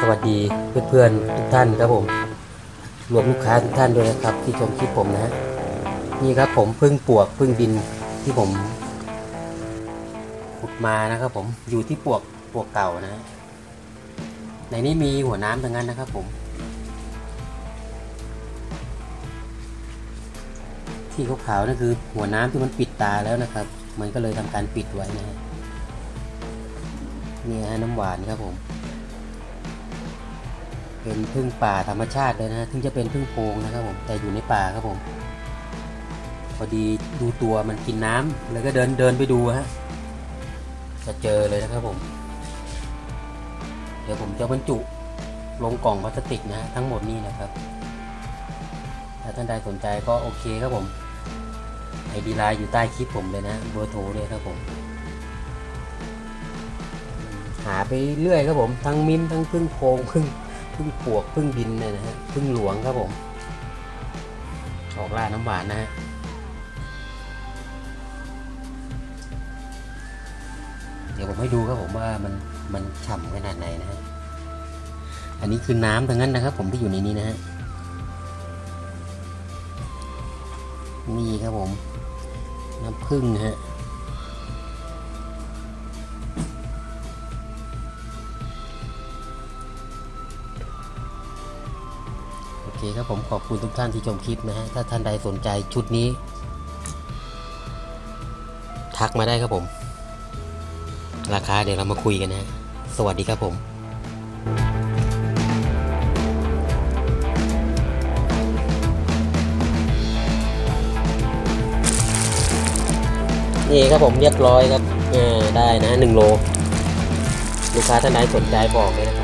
สวัสดีเพื่อนๆทุกท่านครับผมรวมลูกค้าทุกท่านด้วยนะครับ ที่ชมคลิปผมนะฮะนี่ครับผมพึ่งปวกพึ่งดินที่ผมขุดมานะครับ ผมอยู่ที่ปวกปวกเก่านะ ในนี้มีหัวน้ำทั้งนั้นนะครับ ผม ที่ขาวๆนั่นคือหัวน้ำที่มันปิดตาแล้วนะครับ มันก็เลยทำการปิดไว้นะนี่ฮะน้ำหวานครับผม เป็นพึ่งป่าธรรมชาติเลยนะถึงจะเป็นพึ่งโพงนะครับผมแต่อยู่ในป่าครับผมพอดีดูตัวมันกินน้ำแล้วก็เดินเดินไปดูฮะจะเจอเลยนะครับผม เดี๋ยวผมจะบรรจุลงกล่องพลาสติกนะทั้งหมดนี่นะครับ ถ้าท่านใดสนใจก็โอเคครับผมไอดีไลน์อยู่ใต้คลิปผมเลยนะเบอร์โทรเลยครับผม หาไปเรื่อยครับผม ทั้งมิ้มทั้งพึ่งโพงพึ่ง พึ่งปวกพึ่งดินเนี่ยนะฮะพึ่งหลวงครับผม ออกล่าน้ำหวานนะฮะเดี๋ยวผมให้ดูครับผมว่ามันมันฉ่ำขนาดไหนนะฮะอันนี้คือน้ำทั้งนั้นนะครับ ผมที่อยู่ในนี้นะฮะนี่ครับผม น้ำผึ้งฮะ เคครับผมขอบคุณทุกท่านที่ชมคลิปนะฮะ ถ้าท่านใดสนใจชุดนี้ ทักมาได้ครับผม ราคาเดี๋ยวเรามาคุยกันนะ สวัสดีครับผมนี่ครับผมเรียบร้อยครับเออได้นะหนึ่งโล ลูกค้าท่านใดสนใจบอกเลยนะครับ